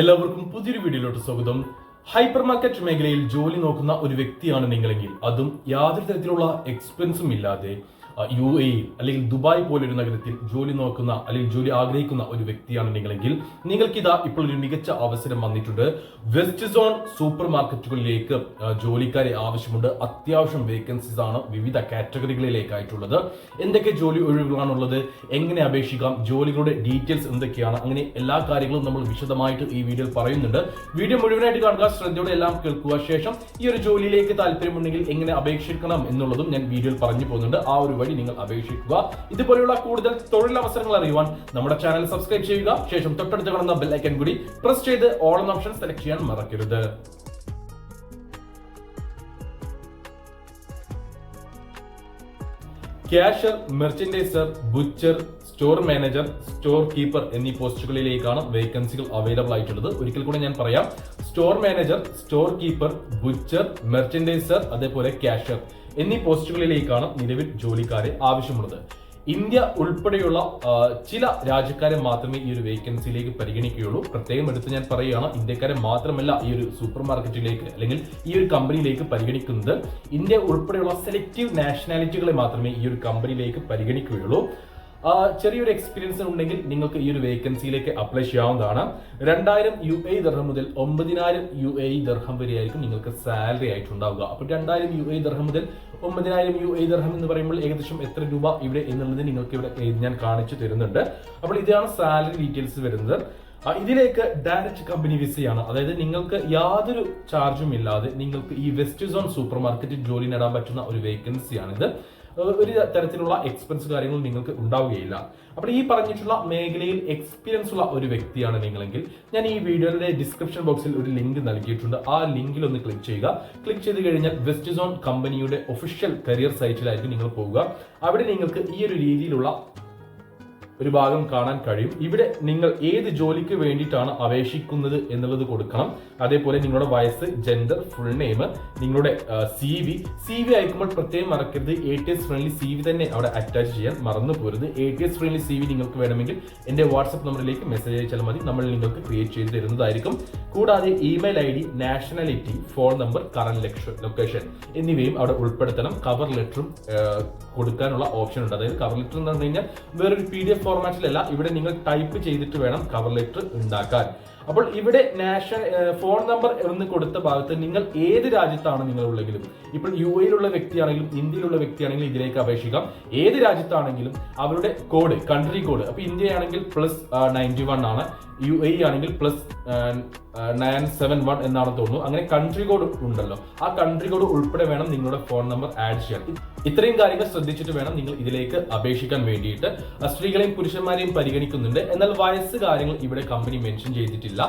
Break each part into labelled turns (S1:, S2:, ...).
S1: എല്ലാവർക്കും പുതിയൊരു വീഡിയോയിലോട്ട് സ്വാഗതം. ഹൈപ്പർ മാർക്കറ്റ് മേഖലയിൽ ജോലി നോക്കുന്ന ഒരു വ്യക്തിയാണ് നിങ്ങളെങ്കിൽ. അതും യാതൊരു തരത്തിലുള്ള എക്സ്പെൻസും ഇല്ലാതെ യു എ അല്ലെങ്കിൽ ദുബായ് പോലൊരു നഗരത്തിൽ ജോലി നോക്കുന്ന അല്ലെങ്കിൽ ജോലി ആഗ്രഹിക്കുന്ന ഒരു വ്യക്തിയാണ് നിങ്ങളെങ്കിൽ നിങ്ങൾക്കിതാ ഇപ്പോൾ ഒരു മികച്ച അവസരം വന്നിട്ടുണ്ട്. വെസ്റ്റ് സോൺ സൂപ്പർ മാർക്കറ്റുകളിലേക്ക് ജോലിക്കാരെ ആവശ്യമുണ്ട്. അത്യാവശ്യം വേക്കൻസീസ് ആണ് വിവിധ കാറ്റഗറികളിലേക്കായിട്ടുള്ളത് എന്തൊക്കെ ജോലി ഒഴിവുകളാണുള്ളത് എങ്ങനെ അപേക്ഷിക്കാം? ജോലികളുടെ ഡീറ്റെയിൽസ് എന്തൊക്കെയാണ്? അങ്ങനെ എല്ലാ കാര്യങ്ങളും നമ്മൾ വിശദമായിട്ട് ഈ വീഡിയോയിൽ പറയുന്നുണ്ട്. വീഡിയോ മുഴുവനായിട്ട് കാണുക ശ്രദ്ധയോടെ എല്ലാം കേൾക്കുക. ശേഷം ഈ ഒരു ജോലിയിലേക്ക് താല്പര്യമുണ്ടെങ്കിൽ എങ്ങനെ അപേക്ഷിക്കണം എന്നുള്ളതും ഞാൻ വീഡിയോയിൽ പറഞ്ഞു പോകുന്നുണ്ട്. ആ ഒരു വഴി നിങ്ങൾ അപേക്ഷിക്കുക. ഇതുപോലെയുള്ള കൂടുതൽ തൊഴിലവസരങ്ങൾ അറിയുവാൻ നമ്മുടെ ചാനൽ സബ്സ്ക്രൈബ് ചെയ്യുക. ശേഷം തൊട്ടടുത്ത് കാണുന്ന ബെല്ലൈക്കൻ കൂടി പ്രസ് ചെയ്ത് ഓൾ എന്ന ഓപ്ഷൻ സെലക്ട് ചെയ്യാൻ മറക്കരുത്. Cashier merchandiser butcher store manager store keeper എന്നീ പോസ്റ്റുകളിലേക്കാണ് വേക്കൻസികൾ അവൈലബിൾ ആയിട്ടുള്ളത്. ഒരിക്കൽ കൂടെ ഞാൻ പറയാം. Store manager store keeper butcher merchandiser അതേപോലെ ക്യാഷർ എന്നീ പോസ്റ്റുകളിലേക്കാണ് നിലവിൽ ജോലിക്കാരെ ആവശ്യമുള്ളത്. ഇന്ത്യ ഉൾപ്പെടെയുള്ള ചില രാജ്യക്കാരെ മാത്രമേ ഈ ഒരു വേക്കൻസിയിലേക്ക് പരിഗണിക്കുകയുള്ളൂ. പ്രത്യേകം എടുത്ത് ഞാൻ പറയുകയാണ് ഇന്ത്യക്കാരെ മാത്രമല്ല ഈ ഒരു സൂപ്പർ മാർക്കറ്റിലേക്ക് അല്ലെങ്കിൽ ഈ ഒരു കമ്പനിയിലേക്ക് പരിഗണിക്കുന്നത്. ഇന്ത്യ ഉൾപ്പെടെയുള്ള സെലക്റ്റീവ് നാഷണാലിറ്റികളെ മാത്രമേ ഈ ഒരു കമ്പനിയിലേക്ക് പരിഗണിക്കുകയുള്ളൂ. ചെറിയൊരു എക്സ്പീരിയൻസ് ഉണ്ടെങ്കിൽ നിങ്ങൾക്ക് ഈ ഒരു വേക്കൻസിയിലേക്ക് അപ്ലൈ ചെയ്യാവുന്നതാണ്. രണ്ടായിരം യു എ ദർഹം മുതൽ ഒമ്പതിനായിരം യു എ ദർഹം വരെയായിരിക്കും നിങ്ങൾക്ക് സാലറി ആയിട്ടുണ്ടാവുക. അപ്പോൾ രണ്ടായിരം യു എ ദർഹം മുതൽ ഒമ്പതിനായിരം യു എ ദർഹം എന്ന് പറയുമ്പോൾ ഏകദേശം എത്ര രൂപ ഇവിടെ എന്നുള്ളത് നിങ്ങൾക്ക് ഇവിടെ ഞാൻ കാണിച്ചു തരുന്നുണ്ട്. അപ്പോൾ ഇതാണ് സാലറി ഡീറ്റെയിൽസ് വരുന്നത്. ഇതിലേക്ക് ഡയറക്റ്റ് കമ്പനി വിസയാണ് അതായത് നിങ്ങൾക്ക് യാതൊരു ചാർജും ഇല്ലാതെ നിങ്ങൾക്ക് ഈ വെസ്റ്റ് സോൺ സൂപ്പർ മാർക്കറ്റിൽ ജോലി നേടാൻ പറ്റുന്ന ഒരു വേക്കൻസിയാണിത് ഒരു തരത്തിലുള്ള എക്സ്പെൻസ് കാര്യങ്ങൾ നിങ്ങൾക്ക് ഉണ്ടാവുകയില്ല. അപ്പോൾ ഈ പറഞ്ഞിട്ടുള്ള മേഖലയിൽ എക്സ്പീരിയൻസ് ഉള്ള ഒരു വ്യക്തിയാണ് നിങ്ങളെങ്കിൽ ഞാൻ ഈ വീഡിയോയുടെ ഡിസ്ക്രിപ്ഷൻ ബോക്സിൽ ഒരു ലിങ്ക് നൽകിയിട്ടുണ്ട്. ആ ലിങ്കിൽ ഒന്ന് ക്ലിക്ക് ചെയ്യുക. ക്ലിക്ക് ചെയ്ത് കഴിഞ്ഞാൽ വെസ്റ്റ് സോൺ കമ്പനിയുടെ ഒഫീഷ്യൽ കരിയർ സൈറ്റിലായിരിക്കും നിങ്ങൾ പോവുക. അവിടെ നിങ്ങൾക്ക് ഈ ഒരു രീതിയിലുള്ള ഒരു ഭാഗം കാണാൻ കഴിയും. ഇവിടെ നിങ്ങൾ ഏത് ജോലിക്ക് വേണ്ടിയിട്ടാണ് അപേക്ഷിക്കുന്നത് എന്നുള്ളത് കൊടുക്കണം. അതേപോലെ നിങ്ങളുടെ വയസ്സ് ജെൻഡർ ഫുൾ നെയിം നിങ്ങളുടെ സി വി സി വി അയക്കുമ്പോൾ പ്രത്യേകം മറക്കരുത്. A T S friendly C V തന്നെ അവിടെ അറ്റാച്ച് ചെയ്യാൻ മറന്നു പോരുത്. A T S friendly C V നിങ്ങൾക്ക് വേണമെങ്കിൽ എന്റെ വാട്സപ്പ് നമ്പറിലേക്ക് മെസ്സേജ് അയച്ചാൽ മതി. നമ്മൾ നിങ്ങൾക്ക് ക്രിയേറ്റ് ചെയ്ത് തരുന്നതായിരിക്കും. കൂടാതെ email I D nationality phone number current location എന്നിവയും അവിടെ ഉൾപ്പെടുത്തണം. കവർ ലെറ്ററും കൊടുക്കാനുള്ള ഓപ്ഷൻ ഉണ്ട്. അതായത് കവർ ലെറ്റർ എന്ന് പറഞ്ഞു കഴിഞ്ഞാൽ വേറൊരു പി ഡി എഫ് ഫോർമാറ്റിലല്ല ഇവിടെ നിങ്ങൾ ടൈപ്പ് ചെയ്തിട്ട് വേണം കവർ ലെറ്റർ ഉണ്ടാക്കാൻ. അപ്പോൾ ഇവിടെ നാഷണൽ ഫോൺ നമ്പർ എന്ന് കൊടുത്ത ഭാഗത്ത് നിങ്ങൾ ഏത് രാജ്യത്താണ് നിങ്ങൾ ഉള്ളെങ്കിലും ഇപ്പോൾ യു എയിലുള്ള വ്യക്തിയാണെങ്കിലും ഇന്ത്യയിലുള്ള വ്യക്തിയാണെങ്കിലും ഇതിലേക്ക് അപേക്ഷിക്കാം. ഏത് രാജ്യത്താണെങ്കിലും അവരുടെ കോഡ് കൺട്രി കോഡ് അപ്പോൾ ഇന്ത്യയാണെങ്കിൽ പ്ലസ് നയന്റി വൺ ആണ്. യു എ ആണെങ്കിൽ പ്ലസ് നയൻ സെവൻ വൺ എന്നാണ് തോന്നുന്നു. അങ്ങനെ കൺട്രി കോഡ് ഉണ്ടല്ലോ. ആ കൺട്രി കോഡ് ഉൾപ്പെടെ വേണം നിങ്ങളുടെ ഫോൺ നമ്പർ ആഡ് ചെയ്യാൻ. ഇത്രയും കാര്യങ്ങൾ ശ്രദ്ധിച്ചിട്ട് വേണം നിങ്ങൾ ഇതിലേക്ക് അപേക്ഷിക്കാൻ വേണ്ടിയിട്ട്. സ്ത്രീകളെയും പുരുഷന്മാരെയും പരിഗണിക്കുന്നുണ്ട്. എന്നാൽ വയസ്സ് കാര്യങ്ങൾ ഇവിടെ കമ്പനി മെൻഷൻ ചെയ്തിട്ടില്ല.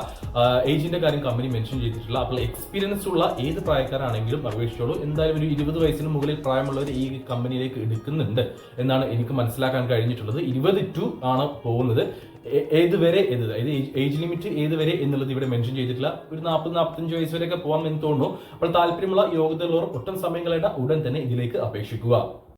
S1: ഏജിന്റെ കാര്യം കമ്പനി മെൻഷൻ ചെയ്തിട്ടില്ല. അപ്പോൾ എക്സ്പീരിയൻസ് ഉള്ള ഏത് പ്രായക്കാരാണെങ്കിലും അപേക്ഷിച്ചോളൂ. എന്തായാലും ഒരു ഇരുപത് വയസ്സിന് മുകളിൽ പ്രായമുള്ളവർ ഈ കമ്പനിയിലേക്ക് എടുക്കുന്നുണ്ട് എന്നാണ് എനിക്ക് മനസ്സിലാക്കാൻ കഴിഞ്ഞിട്ടുള്ളത്. ഇരുപത് ടു ആണ് പോകുന്നത്. ഏത് വരെ എന്നത്? അതായത് ഏജ് ലിമിറ്റ് ഏത് വരെ എന്നുള്ളത് ഇവിടെ മെൻഷൻ ചെയ്തിട്ടില്ല. ഒരു നാൽപ്പത് നാൽപ്പത്തഞ്ച് വയസ്സ് വരെയൊക്കെ പോകാം എന്ന് തോന്നുന്നു. അപ്പോൾ താല്പര്യമുള്ള യോഗ്യതയുള്ളവർ ഒട്ടും സമയം ഉടൻ തന്നെ ഇതിലേക്ക് അപേക്ഷിക്കുക.